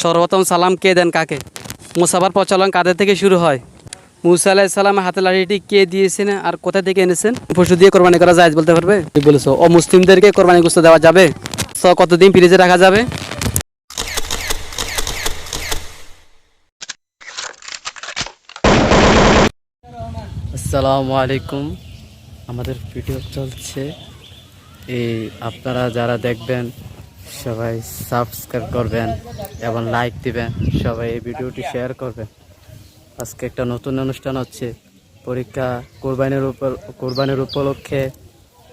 সর্বপ্রথম সালাম কে দেন কাকে? মুসাফার প্রচলন কাদের থেকে শুরু হয়? মুসা আলাহ সালামের হাতে লাঠিটি কে দিয়েছেন আর কোথা থেকে এনেছেন? পশু দিয়ে কোরবানি করা যায় বলতে পারবে? বলেছ? ও মুসলিমদেরকে কোরবানি গোস্ত দেওয়া যাবে? তো কতদিন ফ্রিজে রাখা যাবে? আসসালামু আলাইকুম। আমাদের ভিডিও চলছে। এই আপনারা যারা দেখবেন সবাই সাবস্ক্রাইব করবেন এবং লাইক দিবেন। সবাই এই ভিডিওটি শেয়ার করবেন। আজকে একটা নতুন অনুষ্ঠান হচ্ছে। পরীক্ষা কোরবানির উপর, কোরবানির উপলক্ষে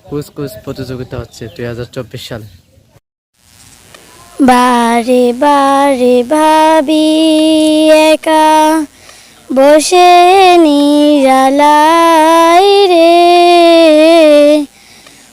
কুচ কুচ প্রতিযোগিতা হচ্ছে দুই হাজার চব্বিশ সালে। বারে বারে ভাবি একা বসে নিরালাই রে।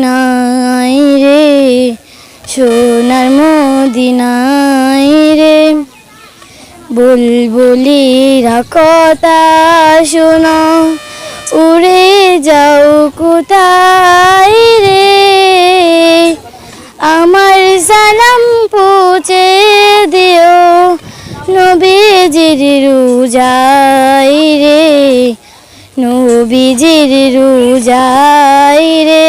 মদিনাই রে, সোনার মদিনাই রে। বুলবুলিরা কথা শোনো, উড়ে যাও কোথায় রে? আমার সালাম পৌঁছে দিও নবীজির রুজাই রে, নবীজির রুজাই রে।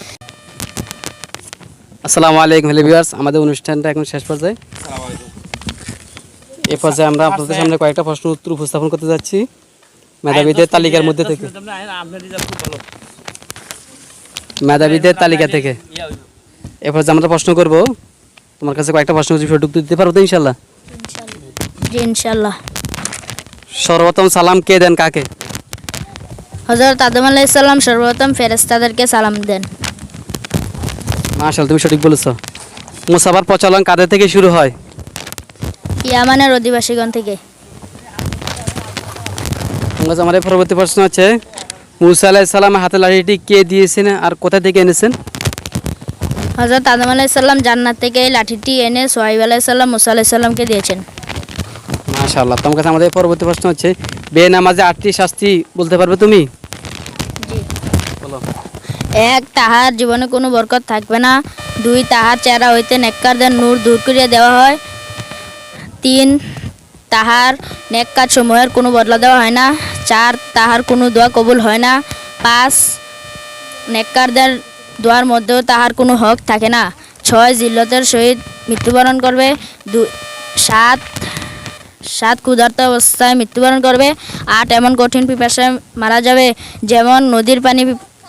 আসসালামু আলাইকুম হ্যালো ভিউয়ার্স আমাদের অনুষ্ঠানটা এখন শেষ পর্যায়ে। এ পর্যায়ে আমরা আপনাদের সামনে কয়েকটা প্রশ্ন উত্তর উপস্থাপন করতে যাচ্ছি। মেধাবীদের তালিকার মধ্যে থেকে। মেধাবীদের তালিকা থেকে। এ পর্যায়ে আমরা প্রশ্ন করব। তোমার কাছে কয়েকটা প্রশ্ন যদি সঠিক দিতে পারো তো ইনশাল্লাহ? ইনশাল্লাহ। সর্বপ্রথম সালাম কে দেন কাকে? হজরত আদম আলাইসাল্লাম সর্বপ্রথম ফেরেস্তাদেরকে সালাম দেন। মাশাল তুমি সঠিক বলেছ। মুসাফার প্রচলন কাদের থেকে শুরু হয়? ইয়ামানের অধিবাসীগণ থেকে। এই পরবর্তী প্রশ্ন আছে মুসা আলাহ সালামের হাতে লাঠিটি কে দিয়েছেন আর কোথা থেকে এনেছেন? হজরত আদম আলাইসাল্লাম জান্নাত থেকে এই লাঠিটি এনে সোহাইব আলাইসাল্লাম মুসা আলাইসাল্লামকে দিয়েছেন। মাশাআল্লাহ তোমার কাছে আমাদের পরবর্তী প্রশ্ন হচ্ছে বে নামাজে আটটি শাস্তি বলতে পারবে তুমি? এক, তাহার জীবনে কোনো বরকত থাকবে না। দুই, তাহার চেহারা হইতে নেককারদের নূর দূর করিয়া দেওয়া হয়। তিন, তাহার নেককার সমূহের কোনো বদলা দেওয়া হয় না। চার, তাহার কোনো দোয়া কবুল হয় না। পাঁচ, নেককারদের দোয়ার মধ্যেও তাহার কোনো হক থাকে না। ছয়, জিল্লতের সহিত মৃত্যুবরণ করবে। দু, সাত সাত ক্ষুধার্ত অবস্থায় মৃত্যুবরণ করবে। আট, এমন কঠিন পিপাসায় মারা যাবে, যেমন নদীর পানি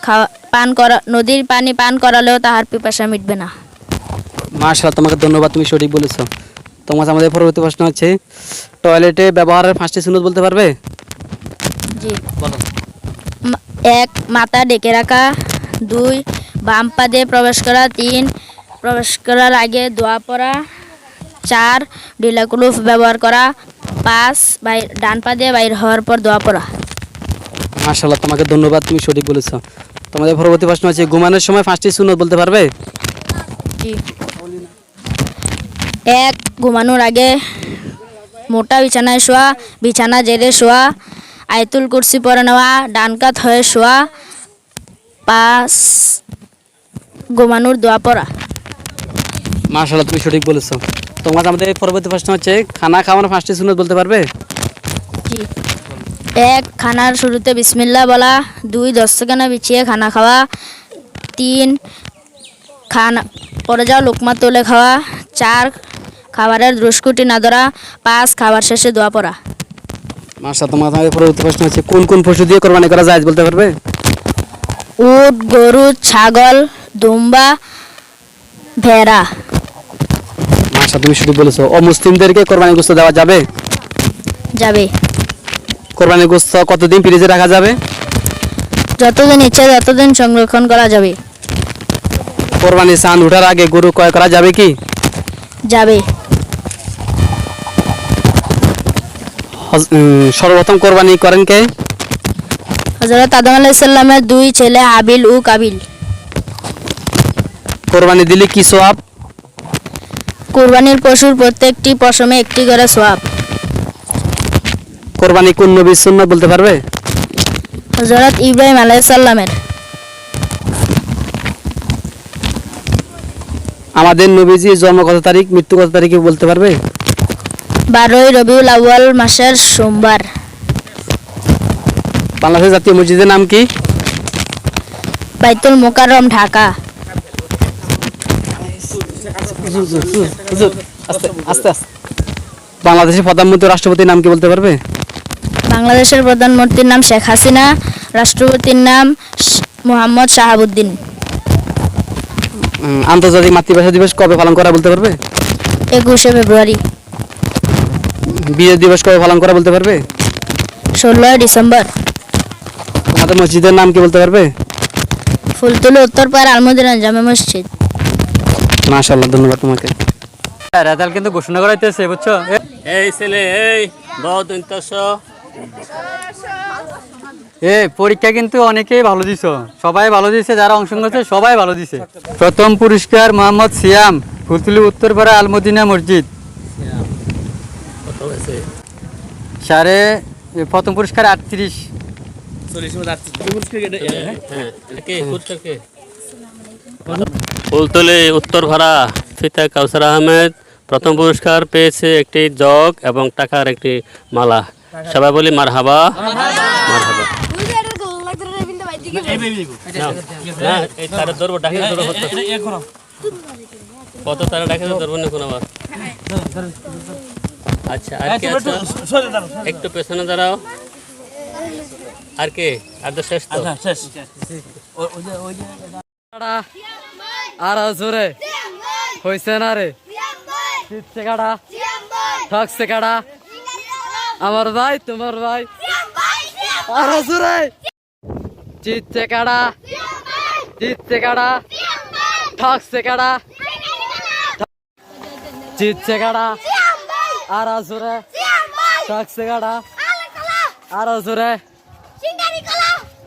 খাওয়া পান করা নদীর পানি পান করালেও তাহার পিপাসা মিটবে না। মাশাআল্লাহ তোমাকে ধন্যবাদ তুমি সঠিক বলেছ। তোমার আমাদের পরবর্তী প্রশ্ন হচ্ছে টয়লেটে ব্যবহারের পাঁচটি সুন্নত বলতে পারবে? জি। বলো। এক মাথা ডেকে রাখা দুই বাম পা দিয়ে প্রবেশ করা তিন প্রবেশ করার আগে দোয়া পড়া চার ডিলাকুলুফ ব্যবহার করা পাঁচ বাই ডান পা দিয়ে বাইর হওয়ার পর দোয়া পড়া। মাশাআল্লাহ তোমাকে ধন্যবাদ তুমি সঠিক বলেছ। তোমাদের পরবর্তী প্রশ্ন হচ্ছে ঘুমানোর সময় পাঁচটি সুন্নত বলতে পারবে? এক ঘুমানোর আগে মোটা বিছানায় শোয়া বিছানা জেরে শোয়া আয়তুল কুরসি পরে নেওয়া ডান কাত হয়ে শোয়া পাঁচ ঘুমানোর দোয়া পড়া। মাশাআল্লাহ তুমি সঠিক বলেছ। তোমার আমাদের পরবর্তী প্রশ্ন হচ্ছে খানা খাওয়ানোর পাঁচটি সুন্নত বলতে পারবে? জি। এক খানার শুরুতে বিসমিল্লা বলা। দুই দস্তখানা বিছিয়ে খানা খাওয়া। তিন খানা পরে যাওয়া লোকমা তুলে খাওয়া। চার খাবারের দুষ্কুটি না ধরা। পাঁচ খাবার শেষে দোয়া পড়া। মাসা তোমার পরবর্তী প্রশ্ন হচ্ছে কোন কোন পশু দিয়ে কোরবানি করা যায় বলতে পারবে? উট গরু ছাগল দুম্বা ভেড়া। মাসা তুমি শুধু বলেছ অমুসলিমদেরকে কোরবানি গোস্ত দেওয়া যাবে? যাবে। কোরবানি গোস্ত কতদিন ফ্রিজে রাখা যাবে? যতদিন ইচ্ছে ততদিন সংরক্ষণ করা যাবে। কোরবানি চাঁদ উঠার আগে গরু ক্রয় করা যাবে কি? যাবে। হজ- উম, সর্বপ্রথম কোরবানি করেন কে? হজরত আদম আলাইসাল্লামের দুই ছেলে হাবিল ও কাবিল। কোরবানি দিলে কি সোয়াব? কুরবানির পশুর প্রত্যেকটি পশমে একটি করে সোয়াব। কোরবানি কোন নবীর সুন্নাত বলতে পারবে? হজরত ইব্রাহিম আলাইসাল্লামের আমাদের নবীজির জন্ম কত তারিখ মৃত্যু কত তারিখে বলতে পারবে? বারোই রবিউল আউয়াল মাসের সোমবার। বাংলাদেশ জাতীয় মসজিদের নাম কি? বাইতুল মোকাররম ঢাকা। বাংলাদেশের প্রধানমন্ত্রী রাষ্ট্রপতির নাম কি বলতে পারবে? বাংলাদেশের প্রধানমন্ত্রীর নাম শেখ হাসিনা রাষ্ট্রপতির নাম মোহাম্মদ শাহাবুদ্দিন। আন্তর্জাতিক মাতৃভাষা দিবস কবে পালন করা বলতে পারবে? একুশে ফেব্রুয়ারি। বিজয় দিবস কবে পালন করা বলতে পারবে? ষোলোই ডিসেম্বর। তোমাদের মসজিদের নাম কি বলতে পারবে? ফুলতুলি উত্তরপাড়া আলমদিনা জামে মসজিদ। মাশাআল্লাহ ধন্যবাদ তোমাকে। রেজাল্ট কিন্তু ঘোষণা করাইতেছে বুঝছ? এই ছেলে এই বহুত ইন্তস এ, পরীক্ষা কিন্তু অনেকেই ভালো দিছ। সবাই ভালো দিছে, যারা অংশগ্রহণ করছে, সবাই ভালো দিছে। প্রথম পুরস্কার মোহাম্মদ সিয়াম, ফুলতুলি উত্তরপাড়া আলমদিনা মসজিদ। সাড়ে প্রথম পুরস্কার আটত্রিশ। ফুলতলি উত্তর ভাড়া ফিতা কাউসার আহমেদ প্রথম পুরস্কার পেয়েছে একটি জগ এবং টাকার একটি মালা। সবাই বলি মার হাবা মার হাবা না, এই তারে ধরবো, ডাকে ধরবো, কত? কত তারা ডাকে ধরবো না কোনো আবার। আচ্ছা আর কি একটু পেছনে দাঁড়াও। আর কে? আর তো শেষ তো। আর জোরে। হয়েছে না রে? জিতছে কাটা। ঠকছে কাটা। আমার ভাই, তোমার ভাই। আর জোরে। জিতছে কাড়া জিতছে কাড়া ঠকছে কাড়া জিতছে কাড়া আর জোরে। ঠকছে কাড়া আর জোরে।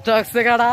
ঠকছে কাটা